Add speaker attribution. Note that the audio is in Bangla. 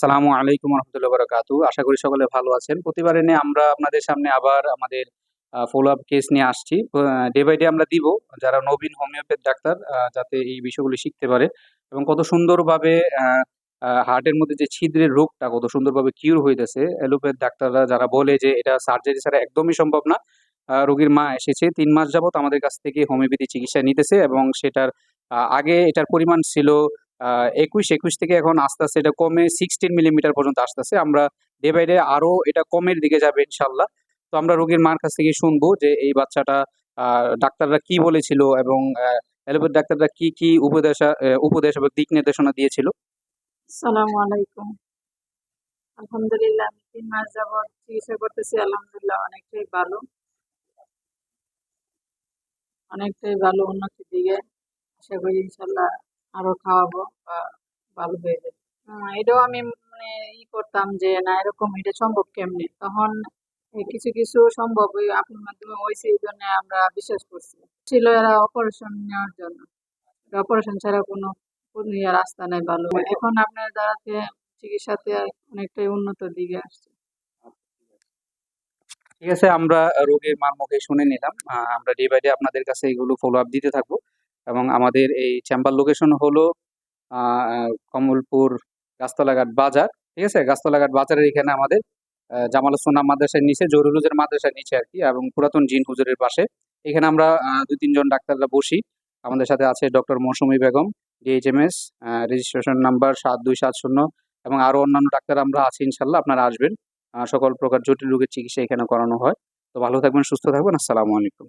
Speaker 1: সালামু আলাইকুম রহমতুল্লাহ বারাকাতু। আশা করি সকলে ভালো আছেন। প্রতিবার এনে আমরা আপনাদের সামনে আবার আমাদের ফলো আপ কেস নিয়ে আসছি। ডে বাই ডে আমরা দিব। যারা নবীন হোমিওপ্যাথ ডাক্তার যাতে এই বিষয়গুলি শিখতে পারে এবং কত সুন্দরভাবে হার্টের মধ্যে যে ছিদ্রের রোগটা কত সুন্দরভাবে কিউর হইতেছে অ্যালোপ্যাথ ডাক্তাররা যারা বলে যে এটা সার্জারি ছাড়া একদমই সম্ভব না রোগীর মা এসেছে, তিন মাস যাবত আমাদের কাছ থেকে হোমিওপ্যাথি চিকিৎসা নিতেছে এবং সেটার আগে এটার পরিমাণ ছিল একুশ একুশ থেকে এখন আস্তে আস্তে এটা কমে সিক্সটিন মিলিমিটার পর্যন্ত আসতেছে। আমরা ডে বাই ডে আরও এটা কমের দিকে যাবে ইনশাল্লাহ। তো আমরা রোগীর মার কাছ থেকে শুনব যে এই বাচ্চাটা ডাক্তাররা কি বলেছিল এবং অ্যালোপ্যাথ ডাক্তাররা কি কি উপদেশ উপদেশ এবং দিক নির্দেশনা দিয়েছিল?
Speaker 2: সালামু আলাইকুম। আলহামদুলিল্লাহ, আমি তিন মাস যাবত চিকিৎসা করতেছি, আলহামদুলিল্লাহ অনেকটাই ভালো। অনেকটাই ভালো উন্নতির দিকে। আশা করি ইনশাল্লাহ আরও খাওয়াবো বা ভালো হয়ে যাবে। এটাও আমি মানে ই করতাম যে, না, এরকম এটা সম্ভব কেমনে? তখন কিছু কিছু সম্ভব ওই আপনার মাধ্যমে হয়েছে এই জন্য আমরা বিশ্বাস করছি। ছিল এরা অপারেশন নেওয়ার জন্য। অপারেশন ছাড়া কোনো রাস্তা নাই ভালো। এখন আপনার দ্বারাতে চিকিৎসাতে অনেকটাই উন্নত দিকে আসছে।
Speaker 1: ঠিক আছে, আমরা রোগীর মার মুখে শুনে নিলাম। আমরা ডে বাই ডে আপনাদের কাছে এগুলো ফলো আপ দিতে থাকব। এবং আমাদের এই চেম্বার লোকেশন হলো কমলপুর গাছতলাঘাট বাজার, ঠিক আছে? গাছতলাঘাট বাজারের এখানে আমাদের জামাল সোনা মাদ্রাসার নিচে জরুরুজের মাদ্রাসার নিচে আর কি, এবং পুরাতন জিন হুজুরের পাশে। এখানে আমরা দুই তিনজন ডাক্তাররা বসি। আমাদের সাথে আছে doctor Mousumi Begum DHMS registration number সাত দুই সাত শূন্য, এবং আরও অন্যান্য ডাক্তার আমরা আছি ইনশাল্লাহ আপনারা আসবেন। সকল প্রকার জটিল রোগের চিকিৎসা এখানে করানো হয়। তো ভালো থাকবেন, সুস্থ থাকবেন, আসসালামু আলাইকুম।